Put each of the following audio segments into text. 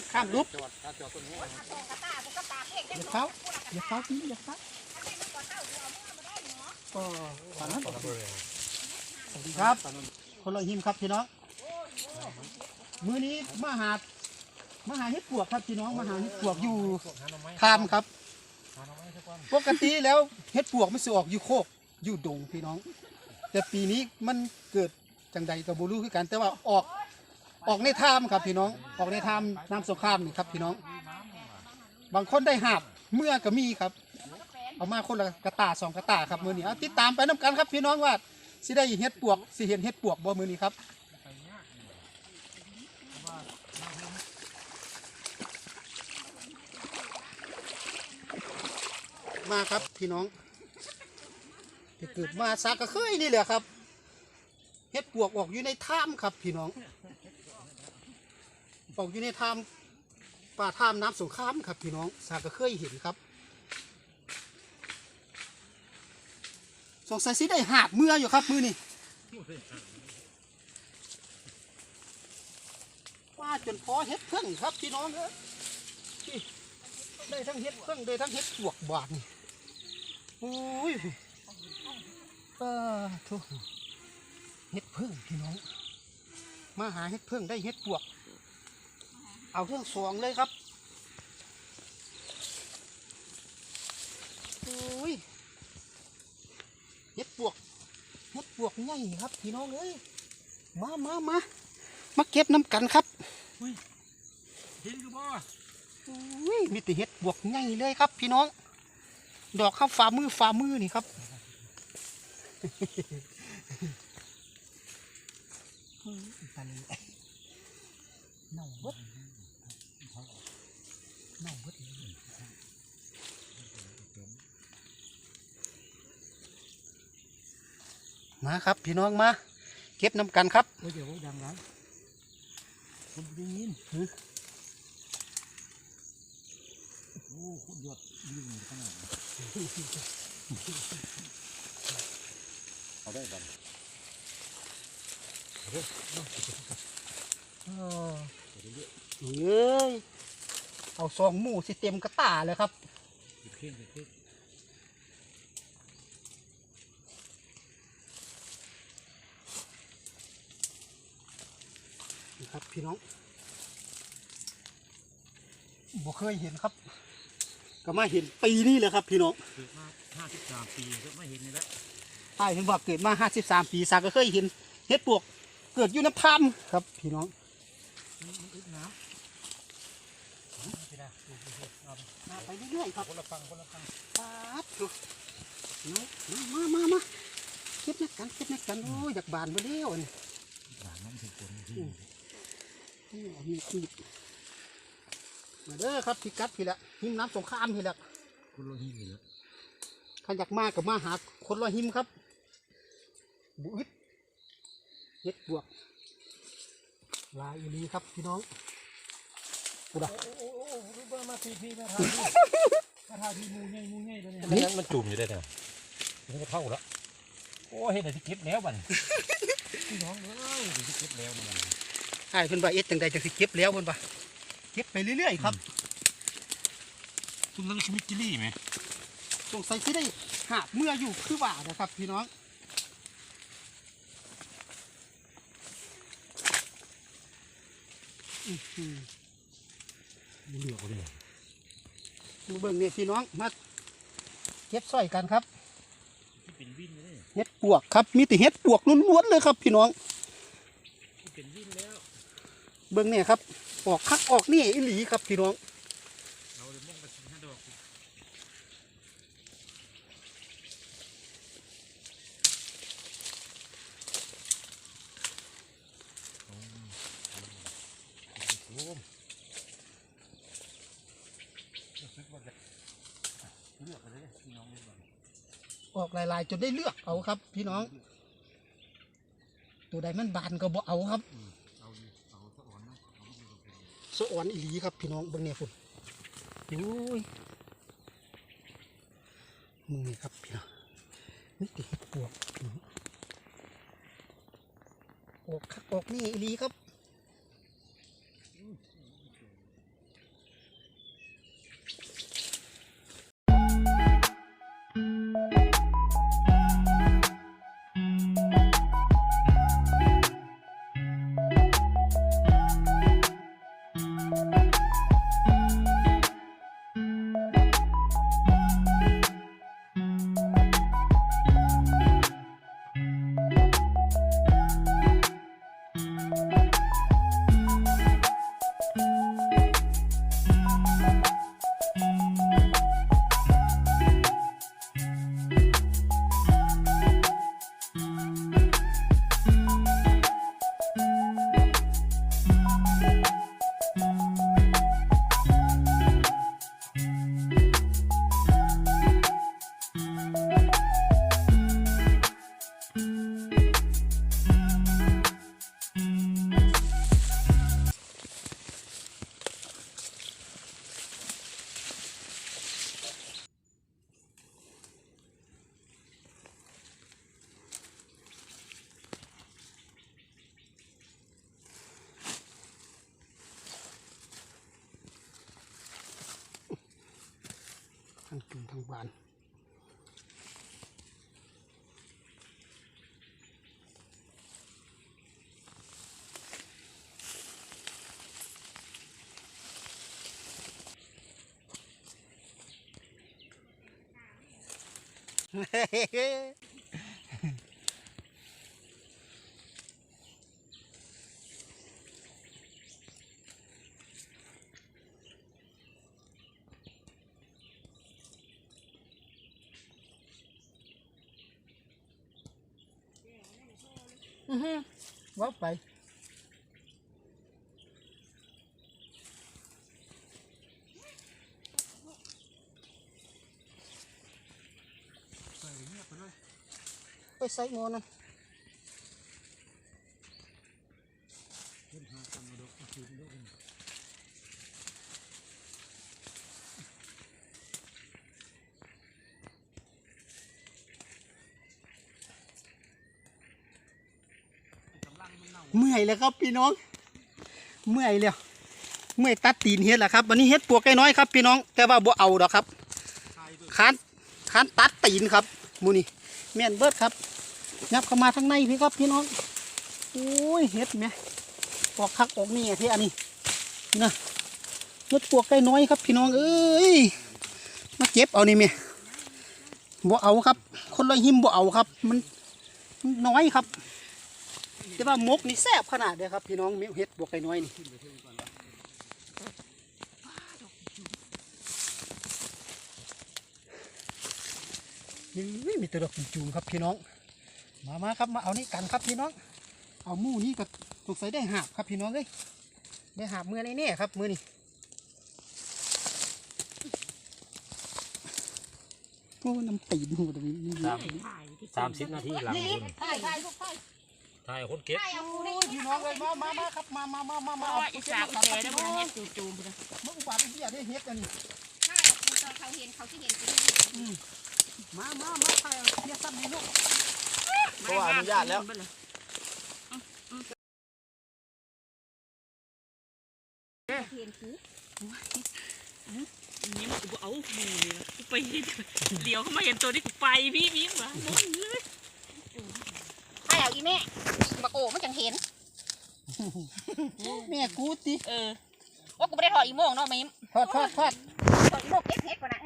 มันข้ามลุกจอดถ้าจอดต้นนี้อย่าเข้าอย่าเข้าพี่อย่าเข้าก็ฝันนั้นสวัสดีครับ คนละหิมครับพี่น้องมื้อนี้มาหามาหาเห็ดปวกครับพี่น้องมาหาเห็ดปวกอยู่ทามครับปกติแล้วเห็ดปวกมันสิออกอยู่โคกอยู่ดงพี่น้อง แต่ปีนี้มันเกิดจังใดกับบูรู้คือกันแต่ว่าออก ออกในทามครับพี่น้องออกในทามน้ำสงครามนี่ครับพี่น้อง บางคนได้หาบเมื่อก็มีครับ เอามาคนละกระตาสองกระตาครับมือนี้เอาติดตามไปน้กันครับพี่น้องว่าสิได้เห็ดปวกสิเห็นเห็ดปวกบ่มือนี้ครับมาครับพี่น้องที่เกิดมาซากกระเคยนี่แหละครับเห็ดปวกออกอยู่ในถ้ำครับพี่น้อง กอยู่ในถ้ำป่าถ้ำน้ำสงครามครับพี่น้องซากกระเคยเห็นครับสงสัยสิได้หาบเมื่ออยู่ครับมือนี่ว่าจนพอเห็ดเพิ่งครับพี่น้องเอ้ยนี่ได้ทั้งเห็ดเพิ่งได้ทั้งเห็ดปวกบาดนี่โอ้ยเออทุกเห็ดเพิ่งพี่น้อง มาหาเห็ดเพิ่งได้เห็ดปวก เอาเครื่องสวงเลยครับโอ้ยเห็ดปวกเห็ดปวกใหญ่ครับพี่น้องเอ้ยมามามามาเก็บน้ำกันครับเห็นคือบ่อุ้ยมีแต่เห็ดปวกใหญ่เลยครับ พี่น้อง ดอกข้าวฝ่ามือฝ่ามือนี่ครับตาลีเน่าเบิด เน่าเบิดมาครับ พี่น้องมา เก็บน้ำกันครับเดี๋ยวดังนะผมได้ยินโอ้คุณยอดยืนขนาดเอาได้บันเอ้ ยเอาซองหมูสิเต็มกระตาเลยครับหยิบเข่งหยิบเข่งนี่ครับพี่น้องบ่เคยเห็นครับ ก็มาเห็นปีนี้เลยครับ พี่น้องเกิดมาห้าสิบสามปีก็ไม่เห็นนี่แหละใช่เห็นว่าเกิดมา53ปีซาก็เคยเห็นเห็ดปวกเกิดอยู่น้ำพามครับ พี่น้องมันอึดน้ำไม่ได้ดู ดูดูเอาไปมาไปเรื่อยๆครับคนละฟังคนละฟังปาดดูน้องมามามาเก็บนักกันเก็บนักกันโอ้ยอยากบานไปแล้วอันนี้หลานน้ำถึงคนที่นี่เอามีดมาเด้อครับพี่กัดพี่ละหิมน้ำสงครามพี่ละคุณโลหิตเหรอขันอยากมากับมาหาคนละหิมครับ บุอิดเห็ดบวกลายอีหลีครับพี่น้องกูดะ โอ้โอ้โอ้โอ้มาทีทีมาทางทีมาทางทีมูง่ายมูง่ายตัวนี้มันมันจุ่มอยู่ได้เนี่ยมันก็เท่าแล้วโอ้เห็นแต่ที่เก็บแล้วบันพี่น้องเอ้ยที่เก็บแล้วนี่มันใช่เพิ่นว่าเอ็ดจังใดจังสิเก็บแล้วเพิ่นว่าเก็บไปเรื่อยๆครับคุณนั่งชิมิจิลี่ไหมสงสัยสิได้หาบเมื่ออยู่คือว่านะครับพี่น้องอื้อหือเหลือกเลย มาเบิ่งเนี่ยพี่น้องมาเก็บสร้อยกันครับที่เป็นวินเลยเห็ดปวกครับ มีแต่เห็ดปวกล้วนๆเลยครับ พี่น้องที่เป็นวินแล้ว เบิ่งเนี่ยครับ ออกคักออกนี่อีหลีครับพี่น้องเราเลยมุ่งไปสิบห้าดอกเอกไปเลยพี่น้องอกอกลายๆจนได้เลือกเอาครับ พี่น้อง ตัวใดมันบานก็บ่เอาครับเอาเอาสะอ่อนนะสะอ่อนอีหลีครับ พี่น้องเบิ่งเนี่ยพุ่นโอ้ยมึงนี่ครับพี่น้องนี่ติเห็ดปวกอออกคักออกนี่อีหลีครับ ทั้งกินทั้งบานเฮ้ ปใส่หมอนั่ เมื่อยแล้วครับพี่น้อง เมื่อยแล้ว เมื่อยตัดตีนเฮ็ดแหละครับวันนี้เฮ็ดปวกไก่น้อยครับพี่น้อง แต่ว่าบ่เอาดอกครับค้านค้านตัดตีนครับมูนี่แม่นเบิดครับยับเข้ามาทางในพี่ครับพี่น้องโอ้ยเฮ็ดไหมออกคักออกนี่ที่อันนี้นี่นะเฮ็ดปวกไก่น้อยครับพี่น้องเอ้ยมาเก็บเอานี่เมียบ่เอาครับ คนละหิมบ่เอาครับ มันน้อยครับ แต่ว่ามกนี่แซ่บขนาดเดียวครับพี่น้องเมียเฮ็ดปวกไก่น้อยนี่นี่มีแตัวดอกจุ่มๆครับพี่น้อง มามาครับมาเอานี่กันครับพี่น้อง เอาหมูนี่ก็สงสัยได้หาบครับพี่น้องเอ้ยได้หาบมือในนี่ครับมือนี่โอ้น้ำตีนหูตรงนี้นี่สามสามสิบนาทีหลังบุญถ่ายถ่ายลูก ถ่ายถ่ายคนเก็บถ่ายเอาโอ้ได้ยพี่น้องเลยมามามาครับมามามามาเพมาราะว่าอีสานเขาเจอได้บ่เฮ็ดจู่จู่พุ่นมึงอุบาทไอ้เหี้ยได้เฮ็ดอันนี้ถ่ายเอาคุณตอนเขาเห็นเขาสิเห็นสิมามามาถ่ายเอาเฮ็ดซ้ำนี่ลูกเพราะว่าอนุญาตแล้วเห็นกูนี่มันกูเอาหมูเลยนะกูไปเดี๋ยวเขามาเห็นตัวนี้กูไปพี่พี่มาน้ องเลยถ่ายเอาอีแม่บักโอ้มันจังเห็นแม่กูติเออว่ากูไม่ได้ถอดอีโม่งเนาะมิมทอดทอดทอดถอดอีโม่งเก็บเฮ็ดก่อนนะ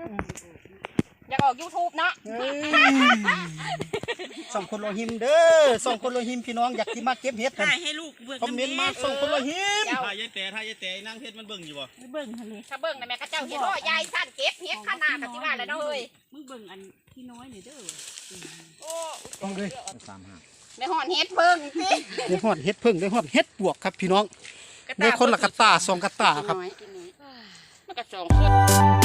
อยากออก YouTube เนาะเอ้ยสองคนโลหิมเด้อสองคนโลหิมพี่น้องอยากที่มาเก็บเฮ็ดกันถ่ายให้ลูกเบิ่งคอมเมนต์มาสองคนโลหิมเจ้าถ้ายายแต่ถ้ายายแต่นั่งเพชรมันเบิ่งอยู่บ่เบิ่งทะเลถ้าเบิ่งนะแม่ข้าเจ้าเห็นว่ายายสั้นเก็บเฮ็ดขนาดกันสิว่าแล้วเนาะเฮ้ยมึงเบิ่งอันที่น้อยหน่อยเด้อโอ้ต้องเลยสามห้า ไม่หอนเฮ็ดเบิ่งสิได้ฮอดเฮ็ดเพิ่งได้ฮอดเฮ็ดปวกครับพี่น้องได้คนละกระตาสองกระตาครับ น้อยมันก็สองคน